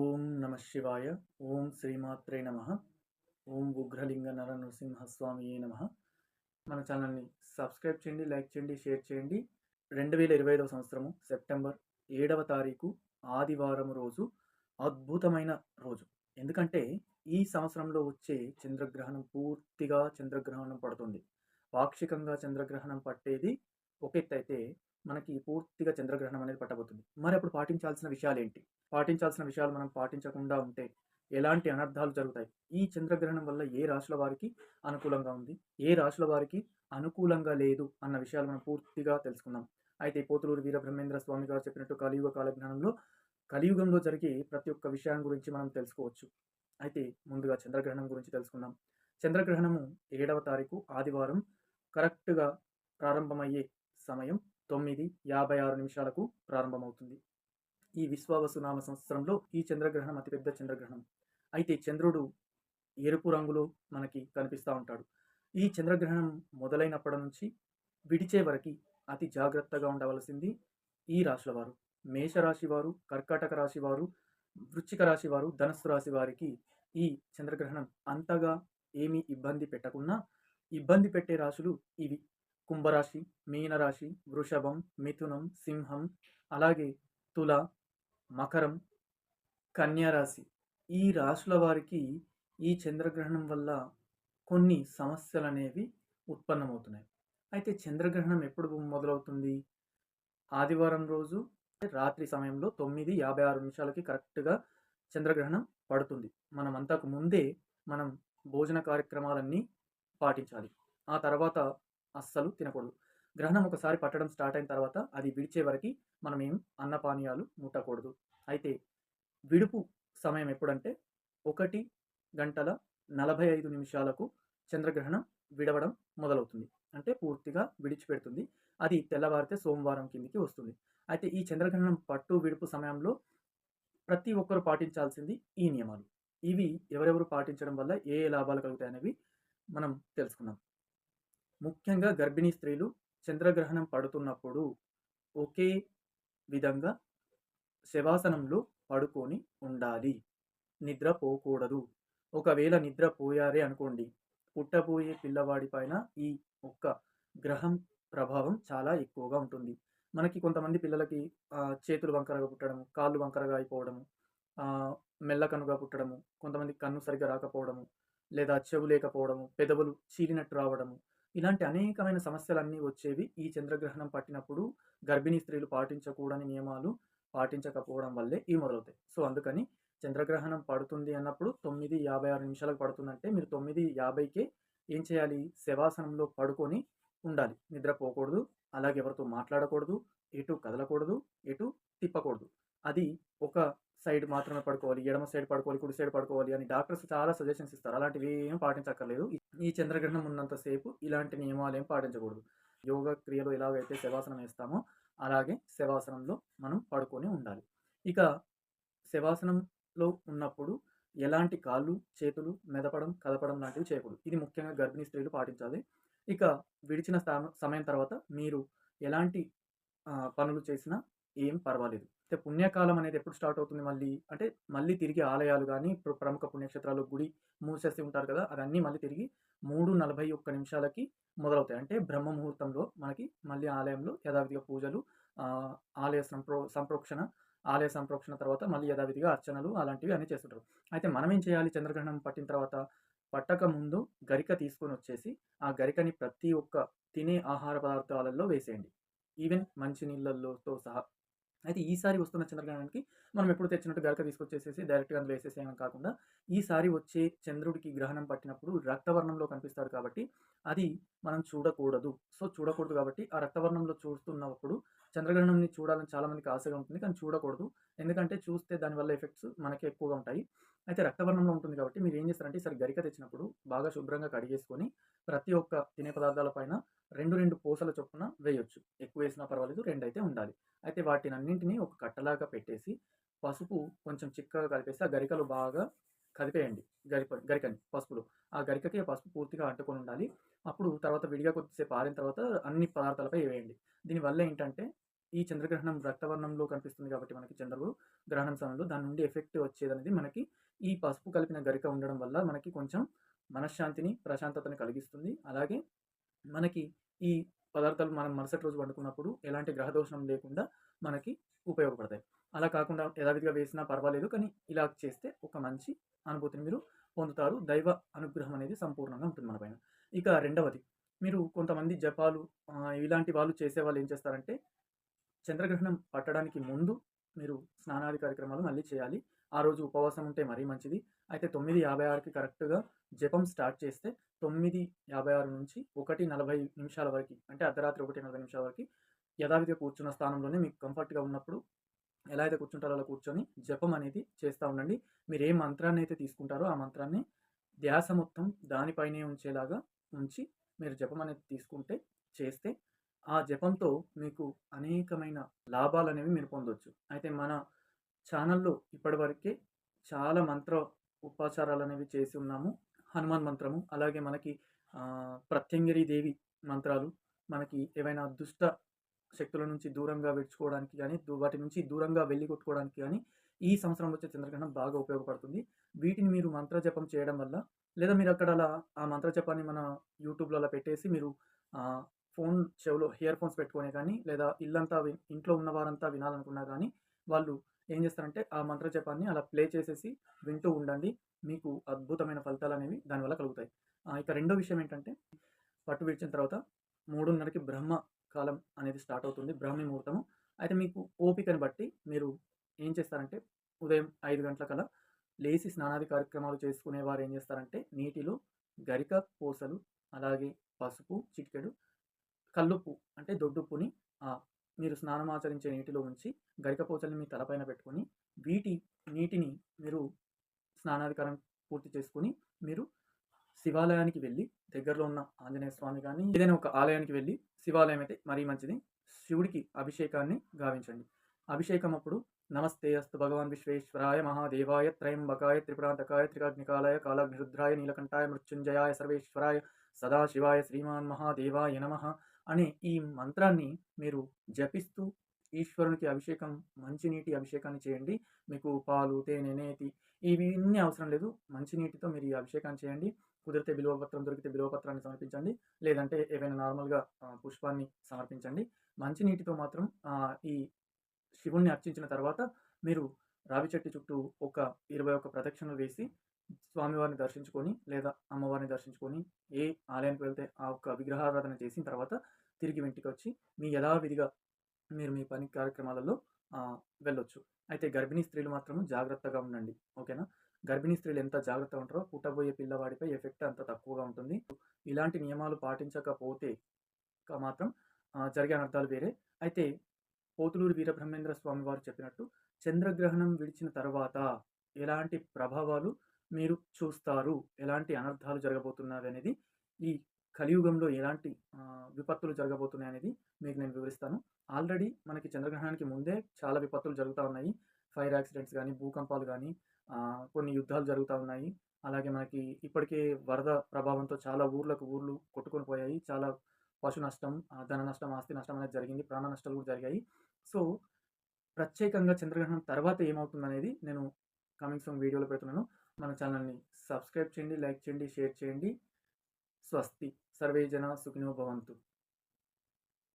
ఓం నమ శివాయ ఓం శ్రీమాత్రే నమ ఓం ఉగ్రలింగ నర నృసింహస్వామియే నమ. మన ఛానల్ని సబ్స్క్రైబ్ చేయండి లైక్ చేయండి షేర్ చేయండి. రెండు వేల ఇరవై ఐదవ సంవత్సరము సెప్టెంబర్ ఏడవ తారీఖు ఆదివారం రోజు అద్భుతమైన రోజు. ఎందుకంటే ఈ సంవత్సరంలో వచ్చే చంద్రగ్రహణం పూర్తిగా చంద్రగ్రహణం పడుతుంది. పాక్షికంగా చంద్రగ్రహణం పట్టేది ఒక ఎత్తు అయితే మనకి పూర్తిగా చంద్రగ్రహణం అనేది పట్టబోతుంది. మరి అప్పుడు పాటించాల్సిన విషయాలు ఏంటి? పాటించాల్సిన విషయాలు మనం పాటించకుండా ఉంటే ఎలాంటి అనర్థాలు జరుగుతాయి? ఈ చంద్రగ్రహణం వల్ల ఏ రాశుల వారికి అనుకూలంగా ఉంది? ఏ రాశుల వారికి అనుకూలంగా లేదు అన్న విషయాలు మనం పూర్తిగా తెలుసుకుందాం. అయితే పోతులూరు వీరబ్రహ్మేంద్ర స్వామి గారు చెప్పినట్టు కలియుగ కాలజ్ఞానంలో కలియుగంలో జరిగే ప్రతి ఒక్క విషయం గురించి మనం తెలుసుకోవచ్చు. అయితే ముందుగా చంద్రగ్రహణం గురించి తెలుసుకుందాం. చంద్రగ్రహణము ఏడవ తారీఖు ఆదివారం కరెక్ట్గా ప్రారంభమయ్యే సమయం తొమ్మిది యాభై ఆరు నిమిషాలకు ప్రారంభమవుతుంది. ఈ విశ్వావసు నామ సంవత్సరంలో ఈ చంద్రగ్రహణం అతిపెద్ద చంద్రగ్రహణం. అయితే చంద్రుడు ఎరుపు రంగులో మనకి కనిపిస్తూ ఉంటాడు. ఈ చంద్రగ్రహణం మొదలైనప్పటి నుంచి విడిచే వరకు అతి జాగ్రత్తగా ఉండవలసింది ఈ రాశుల వారు మేషరాశి వారు కర్కాటక రాశి వారు వృశ్చిక రాశి వారు ధనస్సు రాశి వారికి ఈ చంద్రగ్రహణం అంతగా ఏమీ ఇబ్బంది పెట్టకున్నా ఇబ్బంది పెట్టే రాశులు ఇవి. కుంభరాశి మీనరాశి వృషభం మిథునం సింహం అలాగే తుల మకరం కన్యారాశి. ఈ రాశుల వారికి ఈ చంద్రగ్రహణం వల్ల కొన్ని సమస్యలు అనేవి ఉత్పన్నమవుతున్నాయి. అయితే చంద్రగ్రహణం ఎప్పుడు మొదలవుతుంది? ఆదివారం రోజు రాత్రి సమయంలో తొమ్మిది యాభై ఆరు నిమిషాలకి కరెక్ట్గా చంద్రగ్రహణం పడుతుంది. మనం అంతకు ముందే మనం భోజన కార్యక్రమాలన్నీ పాటించాలి. ఆ తర్వాత అస్సలు తినకూడదు. గ్రహణం ఒకసారి పట్టడం స్టార్ట్ అయిన తర్వాత అది విడిచే వరకు మనం ఏం అన్నపానీయాలు ముట్టకూడదు. అయితే విడుపు సమయం ఎప్పుడంటే ఒకటి గంటల నలభై ఐదు నిమిషాలకు చంద్రగ్రహణం విడవడం మొదలవుతుంది. అంటే పూర్తిగా విడిచిపెడుతుంది. అది తెల్లవారితే సోమవారం కిందికి వస్తుంది. అయితే ఈ చంద్రగ్రహణం పట్టు విడుపు సమయంలో ప్రతి ఒక్కరు పాటించాల్సింది ఈ నియమాలు. ఇవి ఎవరెవరు పాటించడం వల్ల ఏ ఏ లాభాలు కలుగుతాయి అనేవి మనం తెలుసుకుందాం. ముఖ్యంగా గర్భిణీ స్త్రీలు చంద్రగ్రహణం పడుతున్నప్పుడు ఒకే విధంగా శవాసనంలో పడుకొని ఉండాలి. నిద్రపోకూడదు ఒకవేళ నిద్రపోయారే అనుకోండి. పుట్టబోయే పిల్లవాడి పైన ఈ ఒక్క గ్రహం ప్రభావం చాలా ఎక్కువగా ఉంటుంది. మనకి కొంతమంది పిల్లలకి చేతులు వంకరగా పుట్టడము కాళ్ళు వంకరగా అయిపోవడము మెల్లకనుగా పుట్టడము కొంతమంది కన్ను సరిగ్గా రాకపోవడము లేదా చెవు లేకపోవడము పెదవులు చీలినట్టు రావడము ఇలాంటి అనేకమైన సమస్యలన్నీ వచ్చేవి ఈ చంద్రగ్రహణం పట్టినప్పుడు గర్భిణీ స్త్రీలు పాటించకూడని నియమాలు పాటించకపోవడం వల్లే ఈ మొదలవుతాయి. సో అందుకని చంద్రగ్రహణం పడుతుంది అన్నప్పుడు తొమ్మిది యాభై ఆరు నిమిషాలకు పడుతుందంటే మీరు తొమ్మిది యాభైకే ఏం చేయాలి? శవాసనంలో పడుకొని ఉండాలి. నిద్రపోకూడదు అలాగే ఎవరితో మాట్లాడకూడదు ఎటు కదలకూడదు ఎటు తిప్పకూడదు. అది ఒక సైడ్ మాత్రమే పడుకోవాలి ఎడమ సైడ్ పడుకోవాలి కుడి సైడ్ పడుకోవాలి అని డాక్టర్స్ చాలా సజెషన్స్ ఇస్తారు. అలాంటివి ఏం పాటించక్కర్లేదు. ఈ చంద్రగ్రహణం ఉన్నంతసేపు ఇలాంటి నియమాలు ఏం పాటించకూడదు. యోగా క్రియలో ఎలాగైతే శవాసనం వేస్తామో అలాగే శవాసనంలో మనం పడుకొని ఉండాలి. ఇక శవాసనంలో ఉన్నప్పుడు ఎలాంటి కాళ్ళు చేతులు మెదపడం కదపడం లాంటివి చేయకూడదు. ఇది ముఖ్యంగా గర్భిణీ స్త్రీలు పాటించాలి. ఇక విడిచిన సమయం తర్వాత మీరు ఎలాంటి పనులు చేసినా ఏం పర్వాలేదు. అయితే పుణ్యకాలం అనేది ఎప్పుడు స్టార్ట్ అవుతుంది మళ్ళీ? అంటే మళ్ళీ తిరిగి ఆలయాలు కానీ ప్రముఖ పుణ్యక్షేత్రాలు గుడి మూసేసి ఉంటారు కదా అవన్నీ మళ్ళీ తిరిగి మూడు నలభై ఒక్క నిమిషాలకి మొదలవుతాయి. అంటే బ్రహ్మ ముహూర్తంలో మనకి మళ్ళీ ఆలయంలో యథావిధిగా పూజలు ఆలయ సంప్రో సంప్రోక్షణ ఆలయ సంప్రోక్షణ తర్వాత మళ్ళీ యథావిధిగా అర్చనలు అలాంటివి అన్నీ చేస్తుంటారు. అయితే మనం ఏం చేయాలి? చంద్రగ్రహణం పట్టిన తర్వాత పట్టక ముందు గరిక తీసుకొని వచ్చేసి ఆ గరికని ప్రతి ఒక్క తినే ఆహార పదార్థాలలో వేసేయండి. ఈవెన్ మంచి నీళ్ళతో సహా. అయితే ఈసారి వస్తున్న చంద్రగ్రహణానికి మనం ఎప్పుడు తెచ్చినట్టు గరక తీసుకొచ్చేసేసి డైరెక్ట్గా అందులో వేసేసేయడం కాకుండా ఈసారి వచ్చే చంద్రుడికి గ్రహణం పట్టినప్పుడు రక్తవర్ణంలో కనిపిస్తాడు కాబట్టి అది మనం చూడకూడదు. సో చూడకూడదు కాబట్టి ఆ రక్తవర్ణంలో చూస్తున్నప్పుడు చంద్రగ్రహణంని చూడాలని చాలామందికి ఆశగా ఉంటుంది. కానీ చూడకూడదు. ఎందుకంటే చూస్తే దానివల్ల ఎఫెక్ట్స్ మనకి ఎక్కువగా ఉంటాయి. అయితే రక్తవర్ణంలో ఉంటుంది కాబట్టి మీరు ఏం చేస్తారంటే ఈసారి గరిక తెచ్చినప్పుడు బాగా శుభ్రంగా కడిగేసుకొని ప్రతి ఒక్క తినే పదార్థాల పైన రెండు రెండు పూసల చొప్పున వేయొచ్చు. ఎక్కువ వేసినా పర్వాలేదు రెండు అయితే ఉండాలి. అయితే వాటిని అన్నింటినీ ఒక కట్టలాగా పెట్టేసి పసుపు కొంచెం చిక్కగా కలిపేసి ఆ గరికలు బాగా కదిపేయండి. గరిక గరికని పసుపులో. ఆ గరికకి ఆ పసుపు పూర్తిగా అంటుకొని ఉండాలి. అప్పుడు తర్వాత విడిగా కొద్దిసేపు ఆరిన తర్వాత అన్ని పదార్థాలపై వేయండి. దీనివల్ల ఏంటంటే ఈ చంద్రగ్రహణం రక్తవర్ణంలో కనిపిస్తుంది కాబట్టి మనకి చంద్రుడు గ్రహణం సమయంలో దాని నుండి ఎఫెక్ట్ వచ్చేదనేది మనకి ఈ పసుపు కలిపిన గరిక ఉండడం వల్ల మనకి కొంచెం మనశ్శాంతిని ప్రశాంతతని కలిగిస్తుంది. అలాగే మనకి ఈ పదార్థాలు మనం మరుసటి రోజు వండుకున్నప్పుడు ఎలాంటి గ్రహదోషం లేకుండా మనకి ఉపయోగపడతాయి. అలా కాకుండా యథావిధిగా వేసినా పర్వాలేదు కానీ ఇలా చేస్తే ఒక మంచి అనుభూతిని మీరు పొందుతారు. దైవ అనుగ్రహం అనేది సంపూర్ణంగా ఉంటుంది మన పైన. ఇక రెండవది మీరు కొంతమంది జపాలు ఇలాంటి వాళ్ళు చేసే వాళ్ళు ఏం చేస్తారంటే చంద్రగ్రహణం పట్టడానికి ముందు మీరు స్నానాది కార్యక్రమాలు మళ్ళీ చేయాలి. ఆ రోజు ఉపవాసం ఉంటే మరీ మంచిది. అయితే తొమ్మిది యాభై ఆరుకి కరెక్ట్గా జపం స్టార్ట్ చేస్తే తొమ్మిది యాభై ఆరు నుంచి ఒకటి నలభై నిమిషాల వరకు అంటే అర్ధరాత్రి ఒకటి నలభై నిమిషాల వరకు యథావిధిగా కూర్చున్న స్థానంలోనే మీకు కంఫర్ట్గా ఉన్నప్పుడు ఎలా అయితే కూర్చుంటారో అలా కూర్చొని జపం అనేది చేస్తూ ఉండండి. మీరు ఏ మంత్రాన్ని అయితే తీసుకుంటారో ఆ మంత్రాన్ని ధ్యాస మొత్తం దానిపైనే ఉంచేలాగా ఉంచి మీరు జపం అనేది తీసుకుంటే చేస్తే ఆ జపంతో మీకు అనేకమైన లాభాలు అనేవి మీరు పొందొచ్చు. అయితే మన ఛానల్లో ఇప్పటివరకే చాలా మంత్ర ఉపాచారాలు అనేవి చేసి ఉన్నాము. హనుమాన్ మంత్రము అలాగే మనకి ప్రత్యంగిరి దేవి మంత్రాలు మనకి ఏవైనా దుష్ట శక్తుల నుంచి దూరంగా విడుచుకోవడానికి కానీ దూ- వాటి నుంచి దూరంగా వెళ్ళి కొట్టుకోవడానికి కానీ ఈ సంవత్సరం వచ్చే చంద్రగ్రహణం బాగా ఉపయోగపడుతుంది. వీటిని మీరు మంత్ర జపం చేయడం వల్ల లేదా మీరు అక్కడ అలా ఆ మంత్ర జపాన్ని మన యూట్యూబ్లో అలా పెట్టేసి మీరు ఫోన్ చెవిలో ఇయర్ ఫోన్స్ పెట్టుకునే కానీ లేదా ఇల్లంతా ఇంట్లో ఉన్న వారంతా వినాలనుకున్నా కానీ వాళ్ళు ఏం చేస్తారంటే ఆ మంత్ర జపాన్ని అలా ప్లే చేసేసి వింటూ ఉండండి. మీకు అద్భుతమైన ఫలితాలు అనేవి దానివల్ల కలుగుతాయి. ఇక రెండో విషయం ఏంటంటే పట్టు విడిచిన తర్వాత మూడున్నరకి బ్రహ్మ కాలం అనేది స్టార్ట్ అవుతుంది బ్రాహ్మీ ముహూర్తము. అయితే మీకు ఓపికని బట్టి మీరు ఏం చేస్తారంటే ఉదయం ఐదు గంటల కల్లా లేచి స్నానాది కార్యక్రమాలు చేసుకునే వారు ఏం చేస్తారంటే నీటిలో గరిక పూసలు అలాగే పసుపు చిటికెడు కల్లుప్పు అంటే దొడ్డుప్పుని మీరు స్నానం ఆచరించే నీటిలో ఉంచి గరికపోచల్ని మీ తలపైన పెట్టుకొని వీటి నీటిని మీరు స్నానాధికారం పూర్తి చేసుకుని మీరు శివాలయానికి వెళ్ళి దగ్గరలో ఉన్న ఆంజనేయ స్వామి కానీ ఏదైనా ఒక ఆలయానికి వెళ్ళి శివాలయం అయితే మరీ మంచిది. శివుడికి అభిషేకాన్ని గావించండి. అభిషేకం అప్పుడు నమస్తే అస్తు భగవాన్ విశ్వేశ్వరాయ మహాదేవాయ త్రయంబకాయ త్రిపురాంతకాయ త్రికాగ్నికాలయ కాలాగ్నిరుద్రాయ నీలకంఠాయ మృత్యుంజయాయ సర్వేశ్వరాయ సదాశివాయ శ్రీమాన్ మహాదేవాయ నమ. అనే ఈ మంత్రాన్ని మీరు జపిస్తూ ఈశ్వరునికి అభిషేకం మంచినీటి అభిషేకాన్ని చేయండి. మీకు పాలు తేనె నేతి ఇవన్నీ అవసరం లేదు. మంచినీటితో మీరు ఈ అభిషేకాన్ని చేయండి. కుదిరితే బిలువపత్రం దొరికితే బిలువపత్రాన్ని సమర్పించండి. లేదంటే ఏవైనా నార్మల్గా పుష్పాన్ని సమర్పించండి. మంచినీటితో మాత్రం ఈ శివుణ్ణి అర్చించిన తర్వాత మీరు రావి చెట్టు చుట్టూ ఒక ఇరవై ఒక్క ప్రదక్షిణలు వేసి స్వామివారిని దర్శించుకొని లేదా అమ్మవారిని దర్శించుకొని ఏ ఆలయానికి వెళ్తే ఆ యొక్క విగ్రహారాధన చేసిన తర్వాత తిరిగి ఇంటికి వచ్చి మీ యథావిధిగా మీరు మీ పని కార్యక్రమాలలో వెళ్ళొచ్చు. అయితే గర్భిణీ స్త్రీలు మాత్రం జాగ్రత్తగా ఉండండి. ఓకేనా? గర్భిణీ స్త్రీలు ఎంత జాగ్రత్తగా ఉంటారో పుట్టబోయే పిల్లవాడిపై ఎఫెక్ట్ అంత తక్కువగా ఉంటుంది. ఇలాంటి నియమాలు పాటించకపోతే మాత్రం జరిగే అనర్థాలు వేరే. అయితే పోతులూరు వీరబ్రహ్మేంద్ర స్వామి వారు చెప్పినట్టు చంద్రగ్రహణం విడిచిన తర్వాత ఎలాంటి ప్రభావాలు మీరు చూస్తారు. ఎలాంటి అనర్థాలు జరగబోతున్నవి అనేది ఈ కలియుగంలో ఎలాంటి విపత్తులు జరగబోతున్నాయి అనేది మీకు నేను వివరిస్తాను. ఆల్రెడీ మనకి చంద్రగ్రహణానికి ముందే చాలా విపత్తులు జరుగుతూ ఉన్నాయి. ఫైర్ యాక్సిడెంట్స్ కానీ భూకంపాలు కానీ కొన్ని యుద్ధాలు జరుగుతూ ఉన్నాయి. అలాగే మనకి ఇప్పటికే వరద ప్రభావంతో చాలా ఊర్లకు ఊర్లు కొట్టుకొని పోయాయి. చాలా పశు నష్టం ధన నష్టం ఆస్తి నష్టం అనేది జరిగింది. ప్రాణ నష్టాలు కూడా జరిగాయి. సో ప్రత్యేకంగా చంద్రగ్రహణం తర్వాత ఏమవుతుందనేది నేను కమింగ్ సూన్ వీడియోలో పెడుతున్నాను. మన ఛానల్ని సబ్స్క్రైబ్ చేయండి లైక్ చేయండి షేర్ చేయండి. స్వస్తి. సర్వే జన సుఖినో భవంతు.